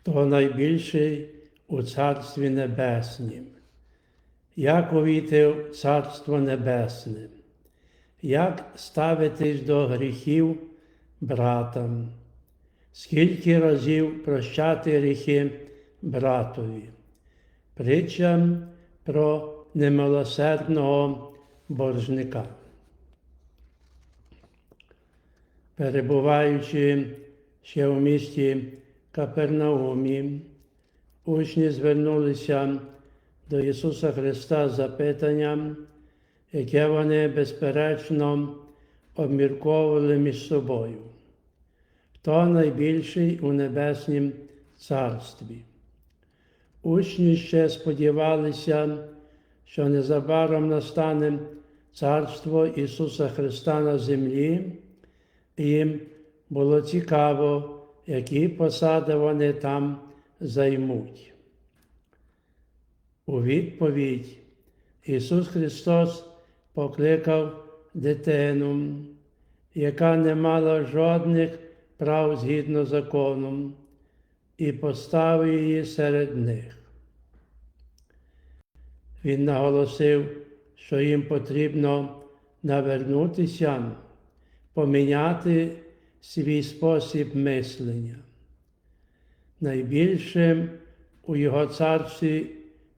хто найбільший у Царстві Небеснім. Як увійти в Царство Небесне? Як ставитись до гріхів братам? Скільки разів прощати гріхи братові? Притча про немилосердного боржника. Перебуваючи ще у місті Капернаумі, учні звернулися до Ісуса Христа з запитанням, яке вони безперечно обмірковували між собою. Хто найбільший у Небеснім Царстві? Учні ще сподівалися, що незабаром настане Царство Ісуса Христа на землі, і їм було цікаво, які посади вони там займуть. У відповідь Ісус Христос покликав дитину, яка не мала жодних прав згідно законом, і поставив її серед них. Він наголосив, що їм потрібно навернутися, поміняти свій спосіб мислення. Найбільшим у його царстві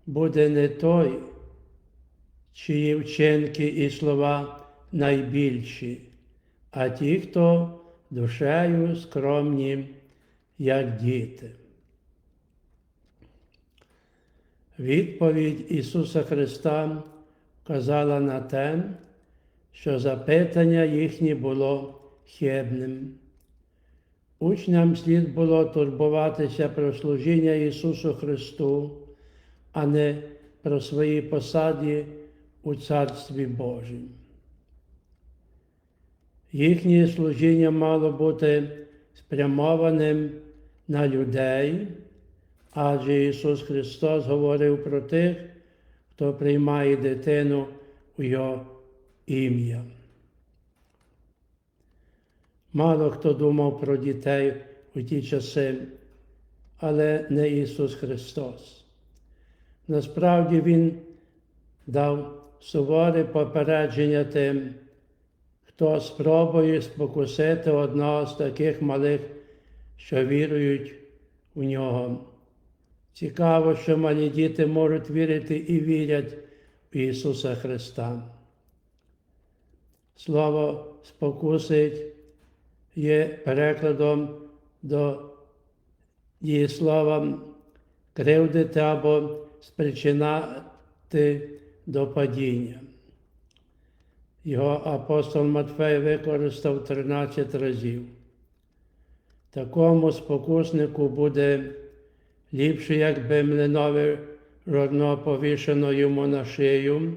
буде не той, чиї вчинки і слова найбільші, а ті, хто душею скромні, як діти. Відповідь Ісуса Христа вказала на те, що запитання їхнє було хибним. Учням слід було турбуватися про служіння Ісусу Христу, а не про свої посади у Царстві Божім. Їхнє служіння мало бути спрямованим на людей, адже Ісус Христос говорив про тих, хто приймає дитину у Його ім'я. Мало хто думав про дітей у ті часи, але не Ісус Христос. Насправді Він дав суворе попередження тим, хто спробує спокусити одного з таких малих, що вірують у нього. Цікаво, що малі діти можуть вірити і вірять в Ісуса Христа. Слово спокусить є перекладом до дієслова кривдити або спричинати до падіння. Його апостол Матфей використав 13 разів. Такому спокуснику буде ліпше, якби млинове жорно повішено йому на шию,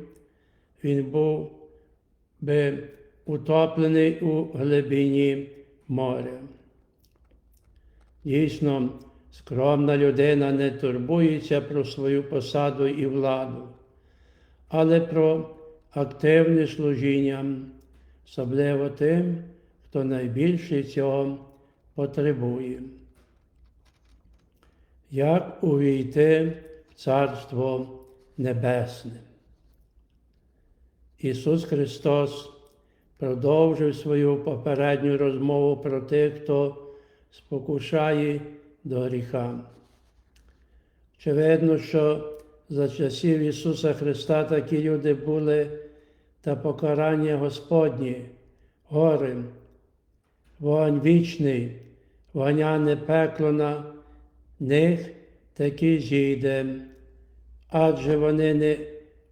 він був би утоплений у глибині моря. Дійсно, скромна людина не турбується про свою посаду і владу, але про активне служіння, особливо тим, хто найбільше цього потребує. Як увійти в Царство Небесне? Ісус Христос продовжив свою попередню розмову про тих, хто спокушає до гріха. Очевидно, що за часів Ісуса Христа такі люди були та покарання Господнє, гори, вогонь вічний, вогняне пекло на них таки зійде, адже вони не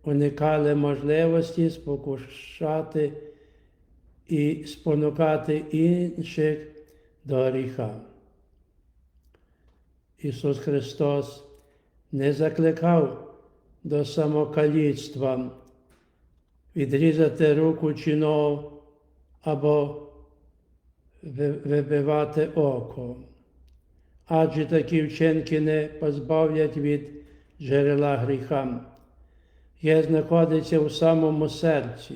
уникали можливості спокушати і спонукати інших до гріха. Ісус Христос не закликав до самокаліцтва, відрізати руку чи ногу або вибивати око, адже такі вчинки не позбавлять від джерела гріха, є знаходиться у самому серці.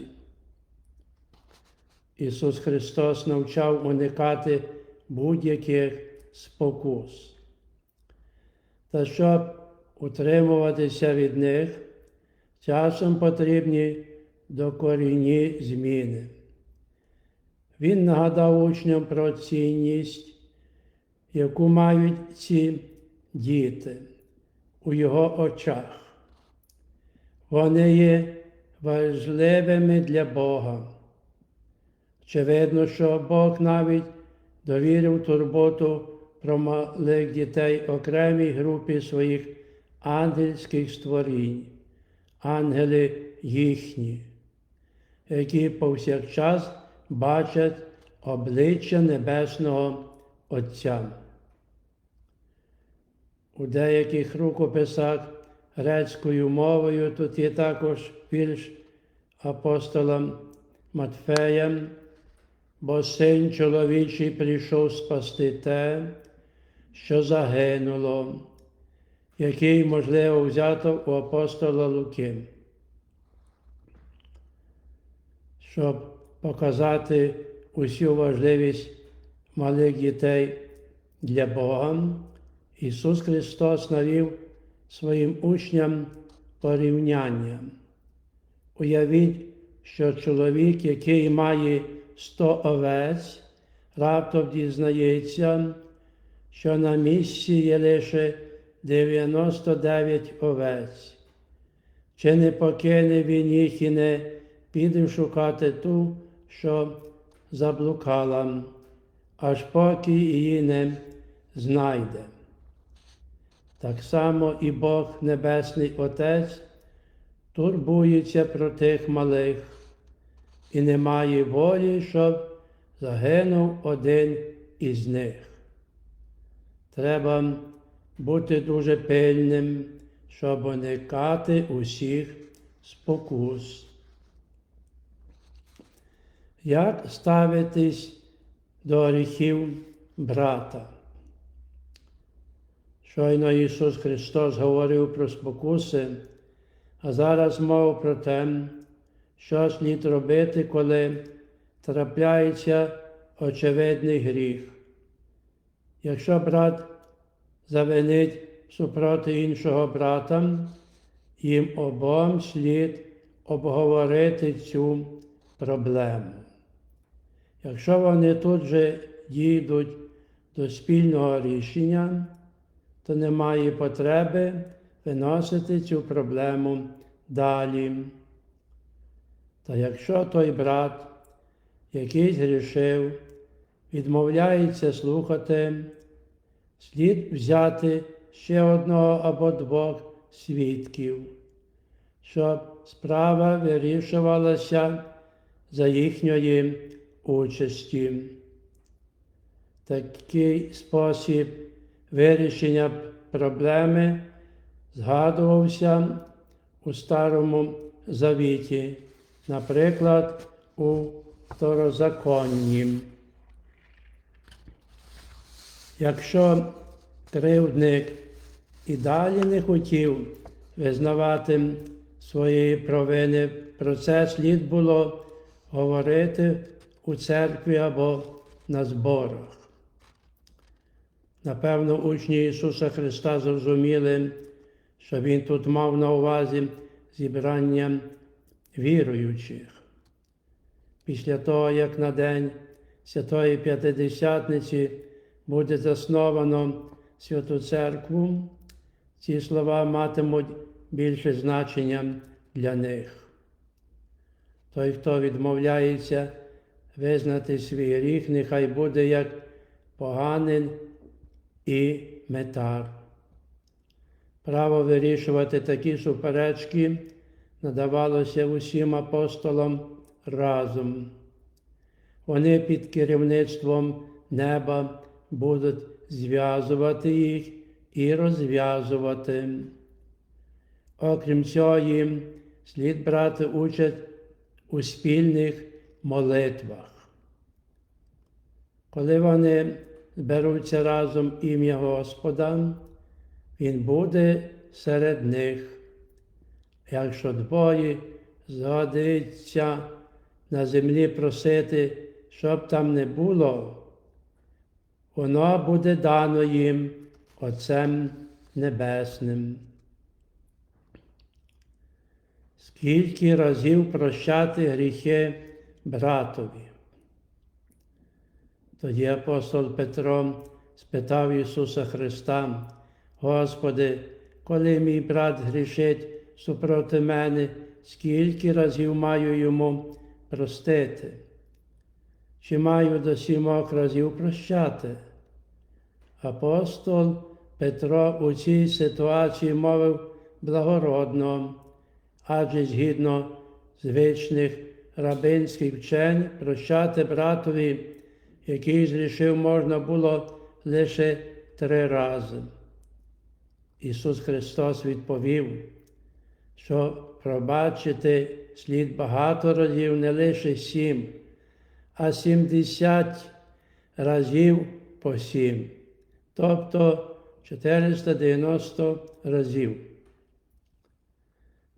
Ісус Христос навчав уникати будь-яких спокус. Та щоб утримуватися від них, часом потрібні докорінні зміни. Він нагадав учням про цінність, яку мають ці діти у його очах. Вони є важливими для Бога. Очевидно, що Бог навіть довірив турботу про малих дітей окремій групі своїх ангельських створінь, ангели їхні, які повсякчас бачать обличчя Небесного Отця. У деяких рукописах грецькою мовою тут є також вірш апостола Матфея, бо син чоловічий прийшов спасти те, що загинуло, який, можливо, взято у апостола Луки. Щоб показати усю важливість малих дітей для Бога, Ісус Христос навів своїм учням порівняння. Уявіть, що чоловік, який має сто овець, раптом дізнається, що на місці є лише 99 овець. Чи не покине він їх і не піде шукати ту, що заблукала, аж поки її не знайде. Так само і Бог Небесний Отець турбується про тих малих і не має волі, щоб загинув один із них. Треба бути дуже пильним, щоб уникати усіх спокус. Як ставитись до гріхів брата? Щойно Ісус Христос говорив про спокуси, а зараз мов про те, що слід робити, коли трапляється очевидний гріх. Якщо брат завинить супроти іншого брата, їм обом слід обговорити цю проблему. Якщо вони тут же дійдуть до спільного рішення, то немає потреби виносити цю проблему далі. Та якщо той брат, який згрішив, відмовляється слухати, слід взяти ще одного або двох свідків, щоб справа вирішувалася за їхньої участі. Такий спосіб вирішення проблеми згадувався у Старому Завіті, наприклад, у Второзаконні. Якщо кривдник і далі не хотів визнавати своєї провини, про це слід було говорити у церкві або на зборах. Напевно, учні Ісуса Христа зрозуміли, що Він тут мав на увазі зібрання віруючих. Після того, як на день Святої П'ятидесятниці буде засновано Святу Церкву, ці слова матимуть більше значення для них. Той, хто відмовляється визнати свій гріх, нехай буде як поганин і метар. Право вирішувати такі суперечки надавалося усім апостолам разом. Вони під керівництвом неба будуть зв'язувати їх і розв'язувати. Окрім цього, слід брати участь у спільних молитвах. Коли вони зберуться разом ім'я Господа, Він буде серед них. Якщо двоє згодиться на землі просити, щоб там не було, воно буде дано їм Отцем Небесним. Скільки разів прощати гріхи братові? Тоді апостол Петро спитав Ісуса Христа, Господи, коли мій брат грішить супроти мене, скільки разів маю йому простити? Чи маю до сімох разів прощати? Апостол Петро у цій ситуації мовив благородно, адже згідно звичних рабинських вчень прощати братові, який зрішив, можна було лише три рази. Ісус Христос відповів, що пробачити слід багато разів не лише сім, а сімдесят разів по сім, тобто 490 разів.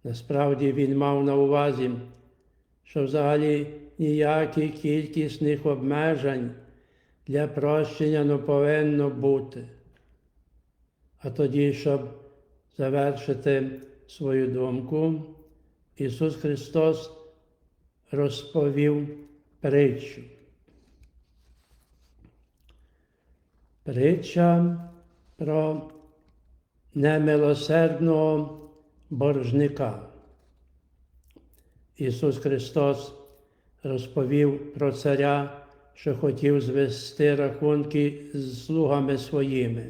Насправді він мав на увазі, що взагалі ніяких кількісних обмежень для прощення не повинно бути. А тоді, щоб завершити свою думку, Ісус Христос розповів притчу. Притча про немилосердного боржника. Ісус Христос розповів про царя, що хотів звести рахунки з слугами своїми.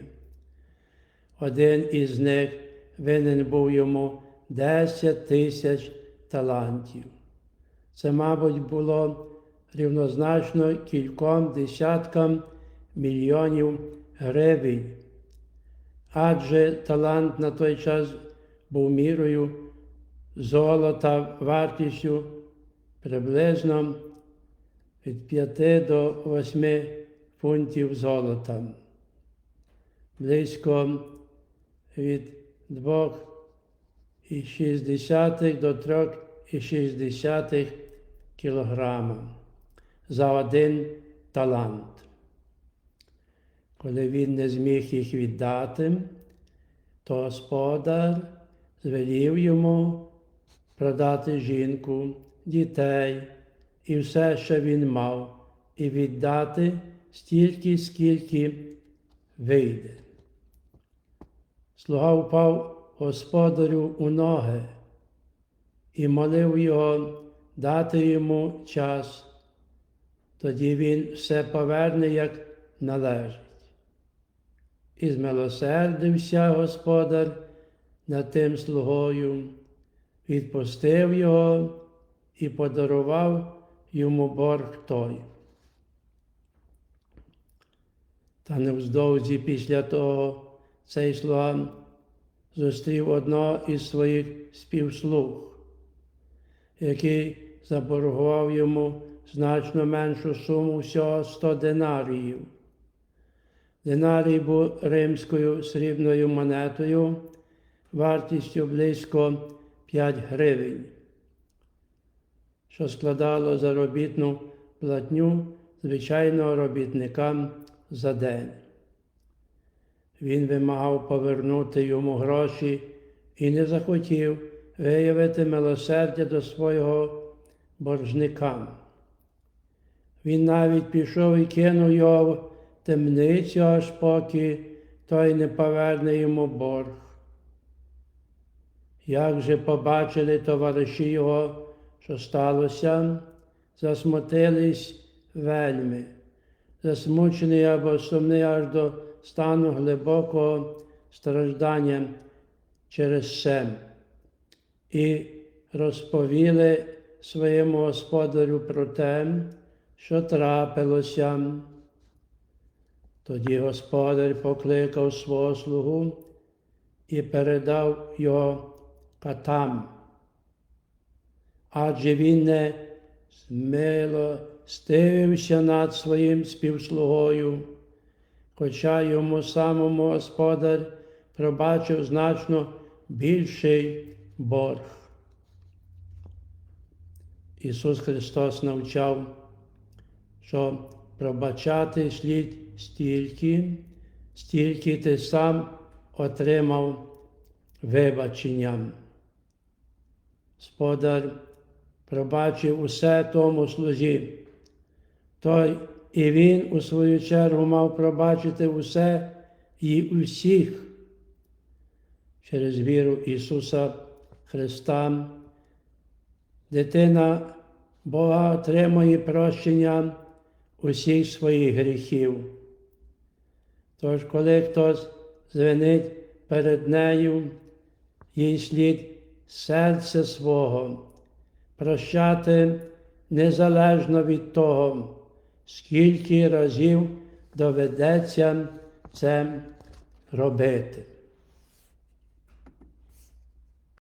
Один із них винен був йому 10 тисяч талантів. Це, мабуть, було рівнозначно кільком десяткам мільйонів гривень, адже талант на той час був мірою золота вартістю приблизно від 5 до 8 фунтів золота, близько від 2,6 до 3,6 кілограма за один талант. Коли він не зміг їх віддати, то господар звелів йому продати жінку, дітей і все, що він мав, і віддати стільки, скільки вийде. Слуга впав господарю у ноги і молив його дати йому час, тоді він все поверне, як належить. І змилосердився господар над тим слугою, відпустив його і подарував йому борг той. Та невздовзі після того цей слуга зустрів одного із своїх співслуг, який заборгував йому значно меншу суму всього 100 динаріїв. Динарій був римською срібною монетою вартістю близько 5 гривень, що складало заробітну платню звичайного робітника за день. Він вимагав повернути йому гроші і не захотів виявити милосердя до свого боржника. Він навіть пішов і кинув його в темницю, аж поки той не поверне йому борг. Як же побачили товариші його, що сталося, засмутились вельми, засмучений або сумний аж до стану глибокого страждання через це, і розповіли своєму господарю про те, що трапилося. Тоді господар покликав свого слугу і передав його катам, адже він не змилостивився над своїм співслугою, хоча йому самому господар пробачив значно більший борг. Ісус Христос навчав, що пробачати слід стільки, стільки ти сам отримав вибачення. Господар пробачив усе тому слузі. Той і він, у свою чергу, мав пробачити усе і усіх через віру Ісуса Христа. Дитина Бога отримує прощення усіх своїх гріхів. Тож, коли хтось звинить перед нею, їй слід серце свого прощати незалежно від того, скільки разів доведеться це робити.